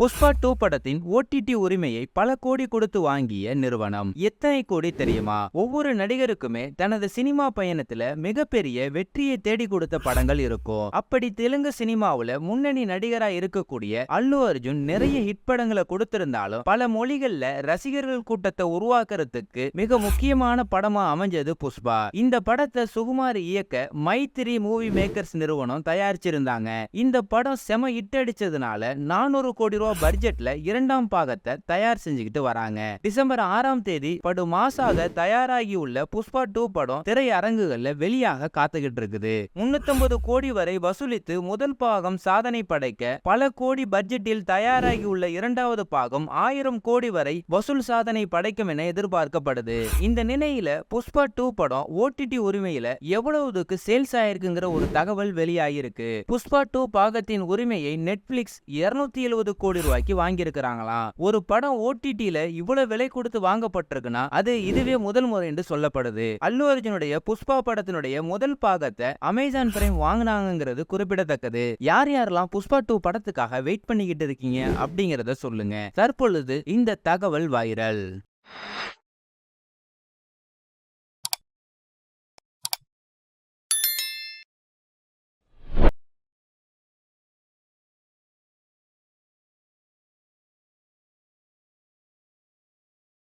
Pushpa two படத்தின் OTT உரிமையை பல கோடி கொடுத்து வாங்கிய நிறுவனம். எத்தனை கோடி தெரியுமா? ஒவ்வொரு நடிகருக்குமே தனது சினிமா பயணத்துல மிகப்பெரிய வெற்றியை தேடி கொடுத்த படங்கள் இருக்கும். அப்படி தெலுங்கு சினிமாவுல முன்னணி நடிகரா இருக்கக்கூடிய அல்லு அர்ஜுன் நிறைய ஹிட் படங்களை கொடுத்திருந்தாலும் பல மொழிகள்ல ரசிகர்கள் கூட்டத்தை உருவாக்குறதுக்கு மிக முக்கியமான படமா அமைஞ்சது புஷ்பா. இந்த படத்தை சுகுமார் இயக்க மைத்திரி மூவி மேக்கர்ஸ் நிறுவனம் தயாரிச்சிருந்தாங்க. இந்த படம் செம ஹிட் அடிச்சதுனால நானூறு கோடி ரூபா பட்ஜெட்ல இரண்டாம் பாகத்தை தயார் செஞ்சுக்கிட்டு வராங்க. டிசம்பர் ஆறாம் தேதி படு மாசாக தயாராகி உள்ள புஷ்பா டூ படம் திரையரங்குகள்ல வெளியாக காத்துக்கிட்டு இருக்குது. முன்னூத்தி கோடி வரை வசூலித்து முதல் பாகம் சாதனை படைக்க பல கோடி பட்ஜெட்டில் தயாராகி உள்ள இரண்டாவது பாகம் ஆயிரம் கோடி வரை வசூல் சாதனை படைக்கும் என எதிர்பார்க்கப்படுது. இந்த நிலையில புஷ்பா டூ படம் ஓடிடி உரிமையில எவ்வளவுக்கு சேல்ஸ் ஆயிருக்குங்கிற ஒரு தகவல் வெளியாகிருக்கு புஷ்பா டூ பாகத்தின் உரிமையை நெட்ஃபிளிக்ஸ் இருநூத்தி எழுபது கோடி ரூபாய்க்கு வாங்கியிருக்கிறாங்களாம் ஒரு படம் ஓடிடில இவ்வளவு விலை கொடுத்து வாங்கப்பட்டிருக்குன்னா அது இதுவே முதல் முறை என்று சொல்லப்படுது. அல்லு அர்ஜுனுடைய புஷ்பா படத்தினுடைய முதல் பாகத்தை அமேசான் பிரைம் வாங்கினாங்கிறது குறிப்பிடத்தக்கது. யார் யாரெல்லாம் புஷ்பா டூ படத்துக்காக வெயிட் பண்ணிக்கிட்டு இருக்கீங்க அப்படிங்கறத சொல்லுங்க. தற்பொழுது இந்த தகவல் வைரல்.